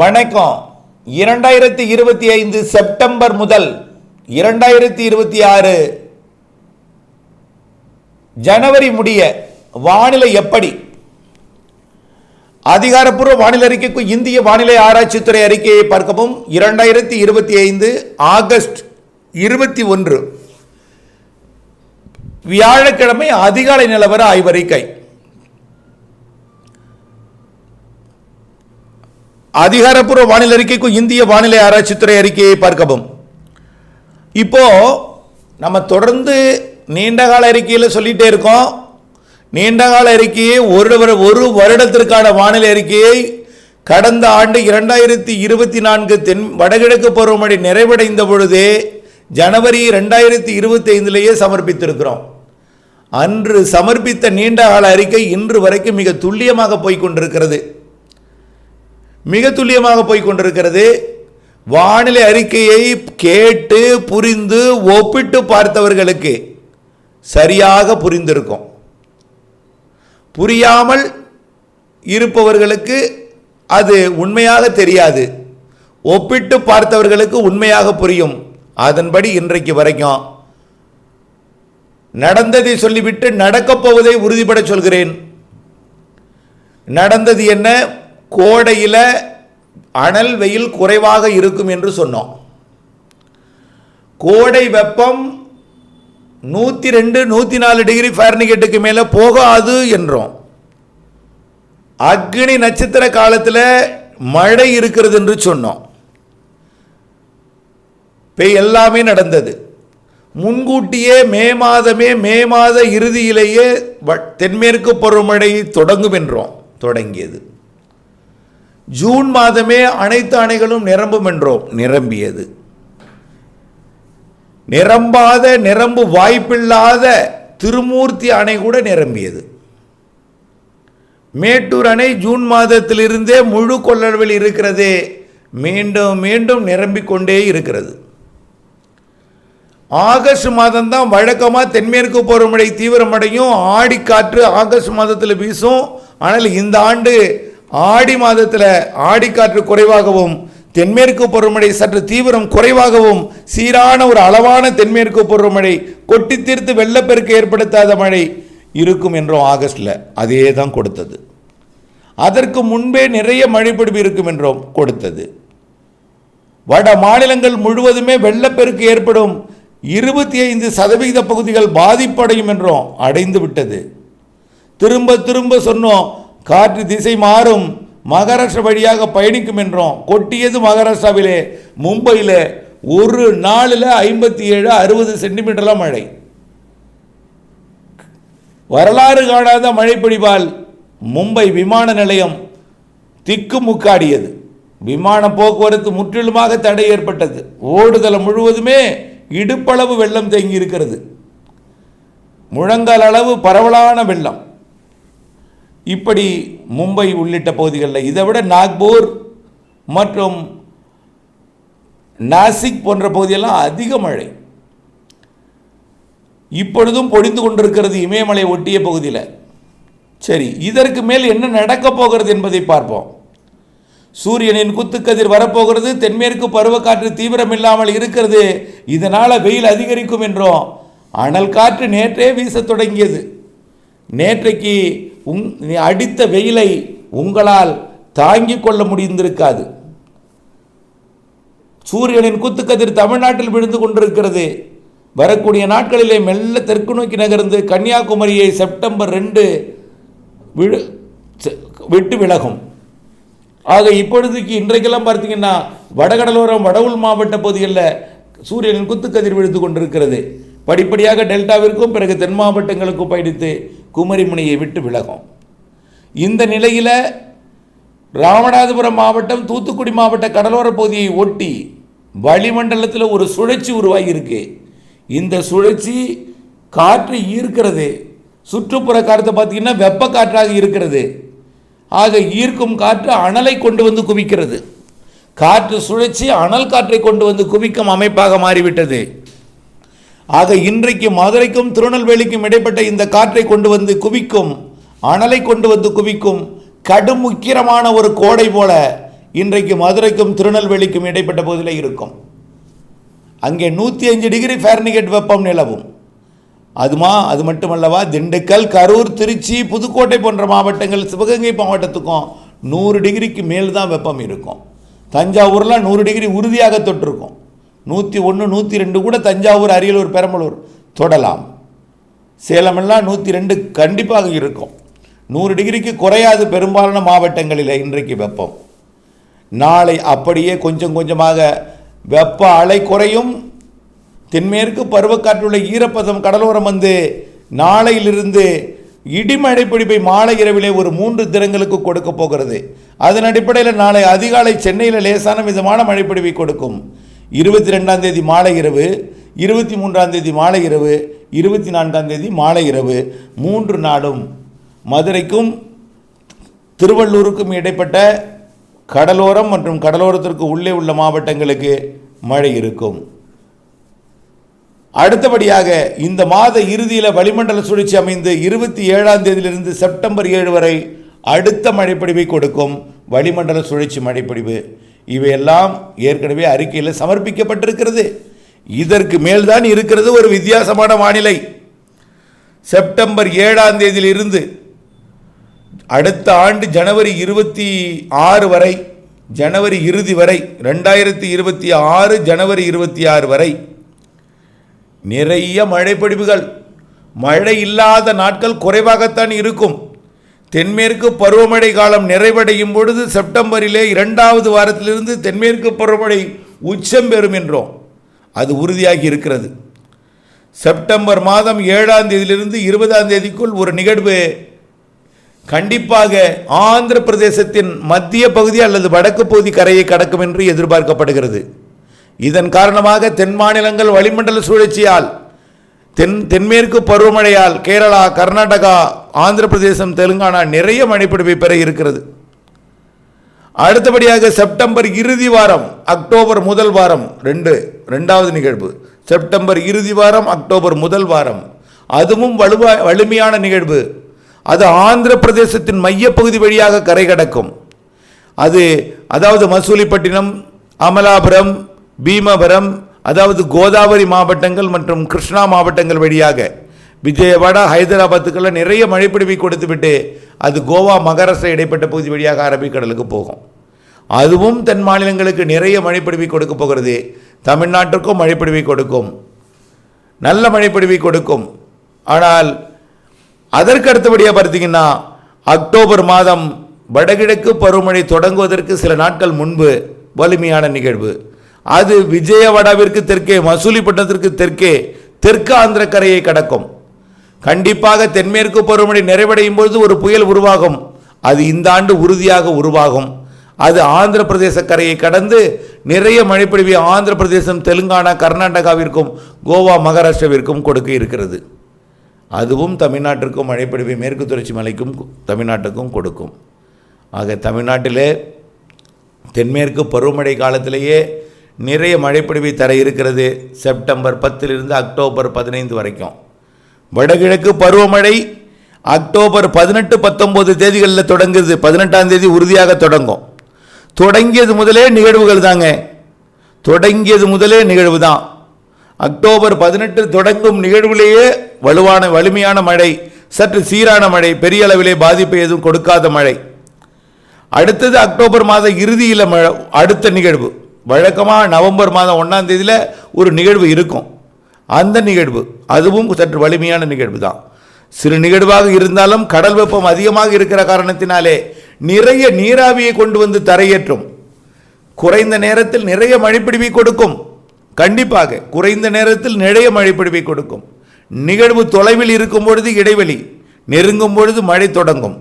வணக்கம். இரண்டாயிரத்தி இருபத்தி ஐந்து செப்டம்பர் முதல் இரண்டாயிரத்தி இருபத்தி ஆறு ஜனவரி முடிய வானிலை எப்படி? அதிகாரப்பூர்வ வானிலை அறிக்கைக்கு இந்திய வானிலை ஆராய்ச்சித்துறை அறிக்கையை பார்க்கவும். இரண்டாயிரத்தி இருபத்தி ஐந்து ஆகஸ்ட் இருபத்தி ஒன்று. வியாழக்கிழமை அதிகாலை நிலவர ஆய்வறிக்கை. அதிகாரப்பூர்வ வானிலை அறிக்கைக்கும் இந்திய வானிலை ஆராய்ச்சித்துறை அறிக்கையை பார்க்கவும். இப்போ நம்ம தொடர்ந்து நீண்டகால அறிக்கையில் சொல்லிகிட்டே இருக்கோம். நீண்டகால அறிக்கையை ஒரு ஒரு வருடத்திற்கான வானிலை அறிக்கையை கடந்த ஆண்டு இரண்டாயிரத்தி இருபத்தி நான்கு தென் வடகிழக்கு பருவமழை நிறைவடைந்த பொழுதே ஜனவரி ரெண்டாயிரத்தி இருபத்தி ஐந்திலேயே சமர்ப்பித்திருக்கிறோம். அன்று சமர்ப்பித்த நீண்டகால அறிக்கை இன்று வரைக்கும் மிக துல்லியமாக போய்க்கொண்டிருக்கிறது மிக துல்லியமாக போய் கொண்டிருக்கிறது. வானிலை அறிக்கையை கேட்டு புரிந்து ஒப்பிட்டு பார்த்தவர்களுக்கு சரியாக புரிந்திருக்கும். புரியாமல் இருப்பவர்களுக்கு அது உண்மையாக தெரியாது. ஒப்பிட்டு பார்த்தவர்களுக்கு உண்மையாக புரியும். அதன்படி இன்றைக்கு வரைக்கும் நடந்ததை சொல்லிவிட்டு நடக்கப் போவதை உறுதிபட சொல்கிறேன். நடந்தது என்ன? கோடையில் அனல் வெயில் குறைவாக இருக்கும் என்று சொன்னோம். கோடை வெப்பம் நூற்றி ரெண்டு நூற்றி நாலு டிகிரி ஃபேர்னிகேட்டுக்கு மேலே போகாது என்றோம். அக்னி நட்சத்திர காலத்தில் மழை இருக்கிறது என்று சொன்னோம். இப்போ எல்லாமே நடந்தது. முன்கூட்டியே மே மாதமே மே மாத இறுதியிலேயே தென்மேற்கு பருவமழை தொடங்கும் என்றோம் தொடங்கியது. ஜூன் மாதமே அனைத்து அணைகளும் நிரம்பும் என்றோம் நிரம்பியது. நிரம்பாத நிரம்பு வாய்ப்பில்லாத திருமூர்த்தி அணை கூட நிரம்பியது. மேட்டூர் அணை ஜூன் மாதத்திலிருந்தே முழு கொள்ளளவில் இருக்கிறது மீண்டும் மீண்டும் நிரம்பிக் கொண்டே இருக்கிறது. ஆகஸ்ட் மாதம் தான் வழக்கமாக தென்மேற்கு பருவமழை தீவிரமடையும். ஆடி காற்று ஆகஸ்ட் மாதத்தில் வீசும். ஆனால் இந்த ஆண்டு ஆடி மாதத்தில் ஆடிக்காற்று குறைவாகவும் தென்மேற்கு பருவமழை சற்று தீவிரம் குறைவாகவும் சீரான ஒரு அளவான தென்மேற்கு பருவமழை கொட்டி தீர்த்து வெள்ளப்பெருக்கு ஏற்படுத்தாத மழை இருக்கும் என்றோம் ஆகஸ்டில் அதே தான் கொடுத்தது. அதற்கு முன்பே நிறைய மழைப்பிடிப்பு இருக்கும் என்றோம் கொடுத்தது. வட மாநிலங்கள் முழுவதுமே வெள்ளப்பெருக்கு ஏற்படும் இருபத்தி ஐந்து சதவிகித பகுதிகள் பாதிப்படையும் என்றும் அடைந்து விட்டது திரும்ப திரும்ப சொன்னோம் காற்று திசை மாறும். மகாராஷ்டிரா வழியாக பயணிக்கும் என்றோம். கொட்டியது மகாராஷ்டிராவிலே. மும்பையில் ஒரு நாளில் ஐம்பத்தி ஏழு அறுபது சென்டிமீட்டர்லாம் மழை. வரலாறு காணாத மழை பொழிவால் மும்பை விமான நிலையம் திக்கு முக்காடியது விமான போக்குவரத்து முற்றிலுமாக தடை ஏற்பட்டது. ஓடுதளம் முழுவதுமே இடுப்பளவு வெள்ளம் தேங்கி இருக்கிறது முழங்கால் அளவு பரவலான வெள்ளம். இப்படி மும்பை உள்ளிட்ட பகுதிகளில் இதை விட நாக்பூர் மற்றும் நாசிக் போன்ற பகுதியெல்லாம் அதிக மழை. இப்பொழுதும் பொழிந்து கொண்டிருக்கிறது இமயமலை ஒட்டிய பகுதியில். சரி இதற்கு மேல் என்ன நடக்கப் போகிறது என்பதை பார்ப்போம். சூரியனின் குத்துக்கதிர் வரப்போகிறது தென்மேற்கு பருவக்காற்று தீவிரம் இல்லாமல் இருக்கிறது இதனால் வெயில் அதிகரிக்கும் என்றோம். அனல் காற்று நேற்றே வீசத் தொடங்கியது. நேற்றைக்கு உங் அடித்த வெயிலை உங்களால் தாங்கிக் கொள்ள முடிந்திருக்காது. சூரியனின் குத்துக்கதிர் தமிழ்நாட்டில் விழுந்து கொண்டிருக்கிறது. வரக்கூடிய நாட்களிலே மெல்ல தெற்கு நோக்கி நகர்ந்து கன்னியாகுமரியை செப்டம்பர் ரெண்டு விழு விட்டு விலகும். ஆக இப்பொழுதுக்கு இன்றைக்கெல்லாம் பார்த்தீங்கன்னா வடகடலோரம் வடவுள் மாவட்ட பகுதிகளில் சூரியனின் குத்துக்கதிர் விழுந்து கொண்டிருக்கிறது. படிப்படியாக டெல்டாவிற்கும் பிறகு தென் மாவட்டங்களுக்கும் பயணித்து குமரிமுனையை விட்டு விலகும். இந்த நிலையில் ராமநாதபுரம் மாவட்டம் தூத்துக்குடி மாவட்ட கடலோர பகுதியை ஒட்டி வளிமண்டலத்தில் ஒரு சுழற்சி உருவாகியிருக்கு. இந்த சுழற்சி காற்று ஈர்க்கிறது. சுற்றுப்புற காற்றை பார்த்தீங்கன்னா வெப்ப காற்றாக இருக்கிறது. ஆக ஈர்க்கும் காற்று அனலை கொண்டு வந்து குவிக்கிறது. காற்று சுழற்சி அனல் காற்றை கொண்டு வந்து குவிக்கும் அமைப்பாக மாறிவிட்டது. ஆக இன்றைக்கு மதுரைக்கும் திருநெல்வேலிக்கும் இடைப்பட்ட இந்த காற்றை கொண்டு வந்து குவிக்கும் அனலை கொண்டு வந்து குவிக்கும் கடும் உக்கிரமான ஒரு கோடை போல இன்றைக்கு மதுரைக்கும் திருநெல்வேலிக்கும் இடைப்பட்ட பகுதியில் இருக்கும். அங்கே நூற்றி அஞ்சு டிகிரி ஃபேர்னிகேட் வெப்பம் நிலவும். அதுமா அது மட்டுமல்லவா திண்டுக்கல் கரூர் திருச்சி புதுக்கோட்டை போன்ற மாவட்டங்கள் சிவகங்கை மாவட்டத்துக்கும் நூறு டிகிரிக்கு மேல் தான் வெப்பம் இருக்கும். தஞ்சாவூரில் நூறு டிகிரி உறுதியாக தொட்டிருக்கும் நூற்றி ஒன்று நூற்றி ரெண்டு கூட தஞ்சாவூர் அரியலூர் பெரம்பலூர் தொடலாம். சேலமெல்லாம் நூற்றி ரெண்டு கண்டிப்பாக இருக்கும். நூறு டிகிரிக்கு குறையாது பெரும்பாலான மாவட்டங்களில் இன்றைக்கு வெப்பம். நாளை அப்படியே கொஞ்சம் கொஞ்சமாக வெப்ப அலை குறையும். தென்மேற்கு பருவக்காற்றுள்ள ஈரப்பதம் கடலோரம் வந்து நாளையிலிருந்து இடிமழை பிடிப்பை மாலை இரவிலே ஒரு மூன்று தினங்களுக்கு கொடுக்க போகிறது. அதன் அடிப்படையில் நாளை அதிகாலை சென்னையில் லேசான விதமான மழைப்பிடிவை கொடுக்கும். இருபத்தி ரெண்டாம் தேதி மாலை இரவு இருபத்தி மூன்றாம் தேதி மாலை இரவு இருபத்தி நான்காம் தேதி மாலை இரவு மூன்று நாளும் மதுரைக்கும் திருவள்ளூருக்கும் இடைப்பட்ட கடலோரம் மற்றும் கடலோரத்திற்கு உள்ளே உள்ள மாவட்டங்களுக்கு மழை இருக்கும். அடுத்தபடியாக இந்த மாத இறுதியில் வளிமண்டல சுழற்சி அமைந்து இருபத்தி ஏழாம் தேதியிலிருந்து செப்டம்பர் ஏழு வரை அடுத்த மழைப்பொழிவை கொடுக்கும் வளிமண்டல சுழற்சி மழைப்பொழிவு. இவையெல்லாம் ஏற்கனவே அறிக்கையில் சமர்ப்பிக்கப்பட்டிருக்கிறது. இதற்கு மேல்தான் இருக்கிறது ஒரு வித்தியாசமான வானிலை. செப்டம்பர் ஏழாம் தேதியிலிருந்து அடுத்த ஆண்டு ஜனவரி இருபத்தி ஆறு வரை ஜனவரி இறுதி வரை ரெண்டாயிரத்தி இருபத்தி ஆறு ஜனவரி இருபத்தி ஆறு வரை நிறைய மழைப்பொழிவுகள். மழை இல்லாத நாட்கள் குறைவாகத்தான் இருக்கும். தென்மேற்கு பருவமழை காலம் நிறைவடையும் பொழுது செப்டம்பரிலே இரண்டாவது வாரத்திலிருந்து தென்மேற்கு பருவமழை உச்சம் பெறும் என்றோம். அது உறுதியாகி இருக்கிறது. செப்டம்பர் மாதம் ஏழாம் தேதியிலிருந்து இருபதாம் தேதிக்குள் ஒரு நிகழ்வு கண்டிப்பாக ஆந்திர பிரதேசத்தின் மத்திய பகுதி அல்லது வடக்கு பகுதி கரையை கடக்கும் என்று எதிர்பார்க்கப்படுகிறது. இதன் காரணமாக தென் மாநிலங்கள் வளிமண்டல சுழற்சியால் தென் தென்மேற்கு பருவமழையால் கேரளா கர்நாடகா ஆந்திர பிரதேசம் தெலுங்கானா நிறைய மழைப்பிடிப்பை பெற இருக்கிறது. அடுத்தபடியாக செப்டம்பர் இறுதி வாரம் அக்டோபர் முதல் வாரம் ரெண்டு ரெண்டாவது நிகழ்வு. செப்டம்பர் இறுதி வாரம் அக்டோபர் முதல் வாரம். அதுவும் வலுவா வலிமையான நிகழ்வு. அது ஆந்திர பிரதேசத்தின் மையப்பகுதி வழியாக கரை கடக்கும். அது அதாவது மசூலிப்பட்டினம் அமலாபுரம் பீமபுரம் அதாவது கோதாவரி மாவட்டங்கள் மற்றும் கிருஷ்ணா மாவட்டங்கள் வழியாக விஜயவாடா ஹைதராபாத்துக்கெல்லாம் நிறைய மழைப்பிடிவை கொடுத்துவிட்டு அது கோவா மகாராஷ்டிரா இடைப்பட்ட பகுதி வழியாக அரபிக்கடலுக்கு போகும். அதுவும் தென் மாநிலங்களுக்கு நிறைய மழைப்பிடிவை கொடுக்க போகிறது. தமிழ்நாட்டிற்கும் மழைப்பிடிவை கொடுக்கும். நல்ல மழைப்பிடிவை கொடுக்கும். ஆனால் அதற்கு அடுத்தபடியாக பார்த்தீங்கன்னா அக்டோபர் மாதம் வடகிழக்கு பருவமழை தொடங்குவதற்கு சில நாட்கள் முன்பு வலிமையான நிகழ்வு. அது விஜயவாடாவிற்கு தெற்கே மசூலிப்பட்டினத்திற்கு தெற்கே தெற்கு ஆந்திர கரையை கடக்கும். கண்டிப்பாக தென்மேற்கு பருவமழை நிறைவடையும் பொழுது ஒரு புயல் உருவாகும். அது இந்த ஆண்டு உறுதியாக உருவாகும். அது ஆந்திர பிரதேச கரையை கடந்து நிறைய மழைப்பொழிவை ஆந்திர பிரதேசம் தெலுங்கானா கர்நாடகாவிற்கும் கோவா மகாராஷ்டிராவிற்கும் கொடுக்க இருக்கிறது. அதுவும் தமிழ்நாட்டிற்கும் மழைப்பொழிவை மேற்கு தொடர்ச்சி மலைக்கும் தமிழ்நாட்டுக்கும் கொடுக்கும். ஆக தமிழ்நாட்டிலே தென்மேற்கு பருவமழை காலத்திலேயே நிறைய மழைப்பொழிவை தர இருக்கிறது. செப்டம்பர் பத்திலிருந்து அக்டோபர் பதினைந்து வரைக்கும். வடகிழக்கு பருவமழை அக்டோபர் பதினெட்டு பத்தொம்போது தேதிகளில் தொடங்குது. பதினெட்டாம் தேதி உறுதியாக தொடங்கும். தொடங்கியது முதலே நிகழ்வுகள் தாங்க. தொடங்கியது முதலே நிகழ்வு தான். அக்டோபர் பதினெட்டு தொடங்கும் நிகழ்விலேயே வலுவான வலிமையான மழை சற்று சீரான மழை பெரிய அளவிலே பாதிப்பை எதுவும் கொடுக்காத மழை. அடுத்தது அக்டோபர் மாத இறுதியில் மழை அடுத்த நிகழ்வு. வழக்கமாக நவம்பர் மாதம் ஒன்றாம் தேதியில் ஒரு நிகழ்வு இருக்கும். அந்த நிகழ்வு அதுவும் சற்று வலிமையான நிகழ்வு தான். சிறு நிகழ்வாக இருந்தாலும் கடல் வெப்பம் அதிகமாக இருக்கிற காரணத்தினாலே நிறைய நீராவியை கொண்டு வந்து தரையேற்றும். குறைந்த நேரத்தில் நிறைய மழைப்பிடிவை கொடுக்கும். கண்டிப்பாக குறைந்த நேரத்தில் நிறைய மழைப்பிடிவை கொடுக்கும். நிகழ்வு தொலைவில் இருக்கும் பொழுது இடைவெளி நெருங்கும் பொழுது மழை தொடங்கும்.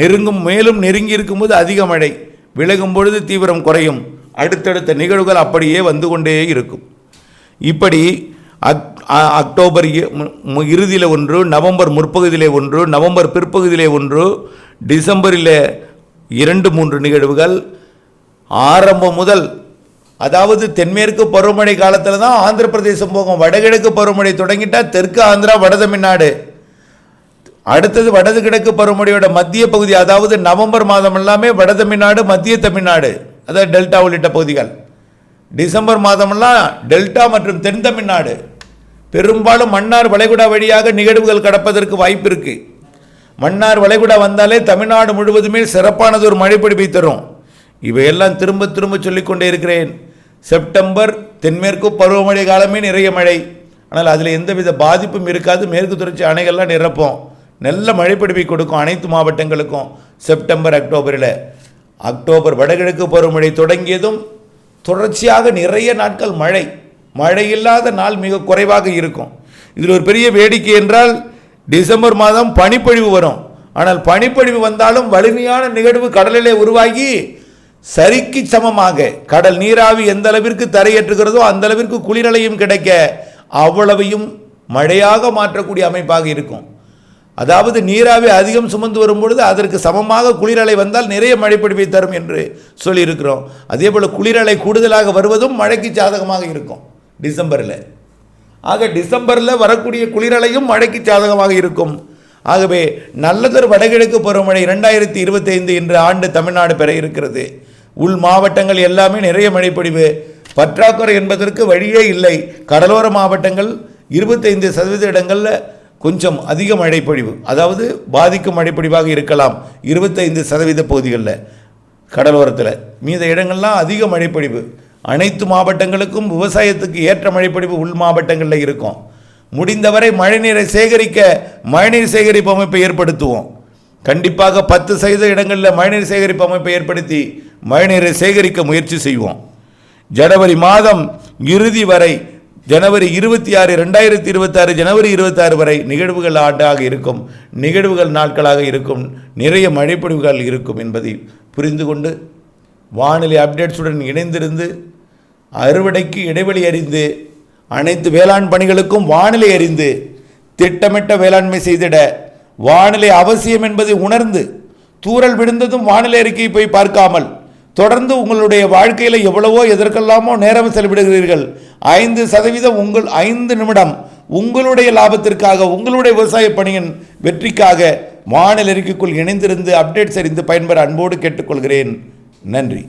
நெருங்கும் மேலும் நெருங்கி இருக்கும்போது அதிக மழை. விலகும் பொழுது தீவிரம் குறையும். அடுத்தடுத்த நிகழ்வுகள் அப்படியே வந்து கொண்டே இருக்கும். இப்படி அக் அ- அக்டோபர் இ- இறுதியில் ஒன்று நவம்பர் முற்பகுதியிலே ஒன்று நவம்பர் பிற்பகுதியிலே ஒன்று டிசம்பரில் இரண்டு மூன்று நிகழ்வுகள் ஆரம்பம் முதல் அதாவது தென்மேற்கு பருவமழை காலத்தில் தான் ஆந்திர பிரதேசம் போகும். வடகிழக்கு பருவமழை தொடங்கிட்டால் தெற்கு ஆந்திரா வட தமிழ்நாடு அடுத்தது வடது கிழக்கு பருவமழையோட மத்திய பகுதி அதாவது நவம்பர் மாதம் எல்லாமே வட தமிழ்நாடு மத்திய தமிழ்நாடு அதாவது டெல்டா உள்ளிட்ட பகுதிகள். டிசம்பர் மாதமெல்லாம் டெல்டா மற்றும் தென் தமிழ்நாடு பெரும்பாலும் மன்னார் வளைகுடா வழியாக நிகழ்வுகள் கடப்பதற்கு வாய்ப்பு இருக்குது மன்னார் வளைகுடா வந்தாலே தமிழ்நாடு முழுவதுமே சிறப்பானது ஒரு மழைப்பிடிப்பை தரும். இவையெல்லாம் திரும்ப திரும்ப சொல்லிக்கொண்டே இருக்கிறேன். செப்டம்பர் தென்மேற்கு பருவமழை காலமே நிறைய மழை. ஆனால் அதில் எந்தவித பாதிப்பும் இருக்காது. மேற்கு தொடர்ச்சி அணைகள்லாம் நிரப்போம். நல்ல மழைப்பிடிப்பை கொடுக்கும் அனைத்து மாவட்டங்களுக்கும் செப்டம்பர் அக்டோபரில். அக்டோபர் வடகிழக்கு பருவமழை தொடங்கியதும் தொடர்ச்சியாக நிறைய நாட்கள் மழை. மழை இல்லாத நாள் மிக குறைவாக இருக்கும். இதில் ஒரு பெரிய வேடிக்கை என்றால் டிசம்பர் மாதம் பனிப்பொழிவு வரும். ஆனால் பனிப்பொழிவு வந்தாலும் வலிமையான நிகழ்வு கடலிலே உருவாகி சரிக்கு சமமாக கடல் நீராவி எந்த அளவிற்கு தரையேற்றுகிறதோ அந்த அளவிற்கு குளிரலையும் கிடைக்க அவ்வளவையும் மழையாக மாற்றக்கூடிய அமைப்பாக இருக்கும். அதாவது நீராவி அதிகம் சுமந்து வரும்பொழுது அதற்கு சமமாக குளிரலை வந்தால் நிறைய மழைப்பிடிப்பை தரும் என்று சொல்லியிருக்கிறோம். அதே போல் குளிரலை கூடுதலாக வருவதும் மழைக்கு சாதகமாக இருக்கும். டிசம்பரில். ஆக டிசம்பரில் வரக்கூடிய குளிரலையும் மழைக்கு சாதகமாக இருக்கும். ஆகவே நல்லதொரு வடகிழக்கு பருவமழை இரண்டாயிரத்தி இருபத்தைந்து என்ற ஆண்டு தமிழ்நாடு பெற இருக்கிறது. உள் மாவட்டங்கள் எல்லாமே நிறைய மழைப்பொழிவு பற்றாக்குறை என்பதற்கு வழியே இல்லை. கடலோர மாவட்டங்கள் இருபத்தைந்து சதவீத இடங்களில் கொஞ்சம் அதிக மழைப்பொழிவு அதாவது பாதிக்கும் மழைப்பொழிவாக இருக்கலாம் இருபத்தைந்து சதவீத பகுதிகளில் கடலோரத்தில். மீத இடங்கள்லாம் அதிக மழைப்பொழிவு. அனைத்து மாவட்டங்களுக்கும் விவசாயத்துக்கு ஏற்ற மழைப்பொழிவு உள் மாவட்டங்களில் இருக்கும். முடிந்தவரை மழைநீரை சேகரிக்க மழைநீர் சேகரிப்பு அமைப்பை ஏற்படுத்துவோம். கண்டிப்பாக பத்து சதவீத இடங்களில் மழைநீர் சேகரிப்பு அமைப்பை ஏற்படுத்தி மழைநீரை சேகரிக்க முயற்சி செய்வோம். ஜனவரி மாதம் இறுதி வரை ஜனவரி இருபத்தி ஆறு ரெண்டாயிரத்தி இருபத்தாறு ஜனவரி இருபத்தாறு வரை நிகழ்வுகள் ஆண்டாக இருக்கும் நிகழ்வுகள் நாட்களாக இருக்கும் நிறைய மழைப்பொழிவுகள் இருக்கும் என்பதை புரிந்து கொண்டு வானிலை அப்டேட்ஸுடன் இணைந்திருந்து அறுவடைக்கு இடைவெளி அறிந்து அனைத்து வேளாண் பணிகளுக்கும் வானிலை அறிந்து திட்டமிட்ட வேளாண்மை செய்திட வானிலை அவசியம் என்பதை உணர்ந்து தூறல் விழுந்ததும் வானிலை அறிக்கையை போய் பார்க்காமல் தொடர்ந்து உங்களுடைய வாழ்க்கையில் எவ்வளவோ எதற்கெல்லாமோ நேரம் செலவிடுகிறீர்கள். ஐந்து சதவீதம் உங்கள் ஐந்து நிமிடம் உங்களுடைய லாபத்திற்காக உங்களுடைய விவசாய பணியின் வெற்றிக்காக வானிலை அறிக்கைக்குள் இணைந்திருந்து அப்டேட்ஸ் அறிந்து பயன்பெற அன்போடு கேட்டுக்கொள்கிறேன். நன்றி.